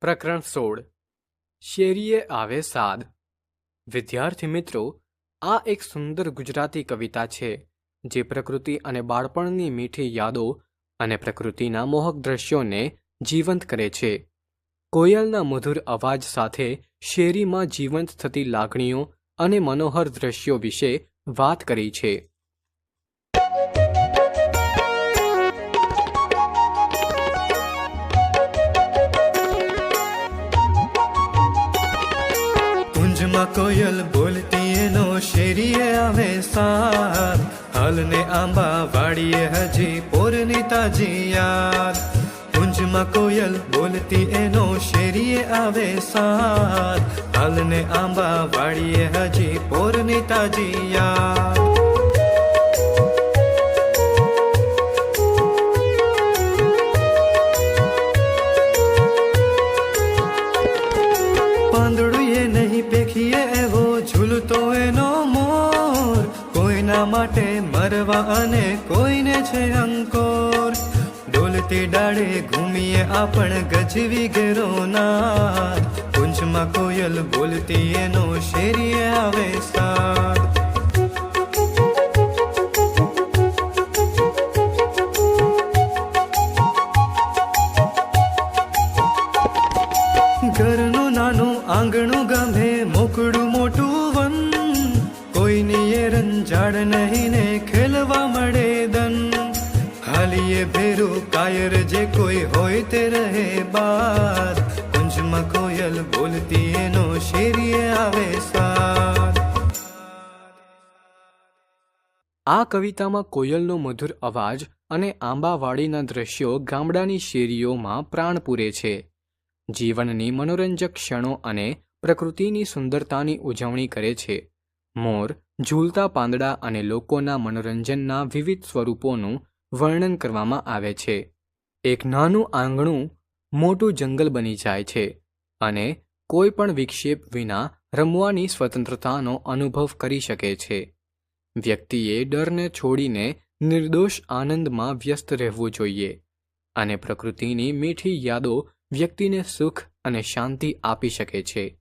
પ્રકરણ સોળ. શેરીએ આવે સાદ. વિદ્યાર્થી મિત્રો, આ એક સુંદર ગુજરાતી કવિતા છે, જે પ્રકૃતિ અને બાળપણની મીઠી યાદો અને પ્રકૃતિના મોહક દ્રશ્યોને જીવંત કરે છે. કોયલના મધુર અવાજ સાથે શેરીમાં જીવંત થતી લાગણીઓ અને મનોહર દ્રશ્યો વિશે વાત કરી છે. કુંજમાં કોયલ બોલતી એનો શેરીએ આવે સાર. હાલને આંબા વાડીએ હજી પોરની તાજી યાદ કુંજમાં કોયલ બોલતી એનો શેરીએ આવે સાર. હાલને આંબા વાડીએ હજી પોરની તાજી યાદ પાંદડું એ નહીં પેખીએ એવો ઝૂલતો એનો મોર. કોઈના માટે મરવા અને કોઈને છે અંકોર. ડોલતી ડાળે ઘૂમીએ આપણ ગજવી ઘેરો નાદ કુંજમાં કોયલ બોલતી એનો શેરીએ આવે સાથ ઘરનું નાનું આંગણું ગમે મોટું વન. કોઈની એ રંજાડ નહીં ને ખેલવા મળે દન હાલીએ ભેરું કાયર જે કોઈ હોય તે રહે બાદ કુંજમાં કોયલ બોલતી એનો શેરીએ આવે સાદ આ કવિતામાં કોયલનો મધુર અવાજ અને આંબાવાડીના દ્રશ્યો ગામડાની શેરીઓમાં પ્રાણ પૂરે છે. જીવનની મનોરંજક ક્ષણો અને પ્રકૃતિની સુંદરતાની ઉજવણી કરે છે. મોર, ઝૂલતા પાંદડા અને લોકોના મનોરંજનના વિવિધ સ્વરૂપોનું વર્ણન કરવામાં આવે છે. એક નાનું આંગણું મોટું જંગલ બની જાય છે અને કોઈ પણ વિક્ષેપ વિના રમવાની સ્વતંત્રતાનો અનુભવ કરી શકે છે. વ્યક્તિએ ડરને છોડીને નિર્દોષ આનંદમાં વ્યસ્ત રહેવું જોઈએ અને પ્રકૃતિની મીઠી યાદો વ્યક્તિને સુખ અને શાંતિ આપી શકે છે.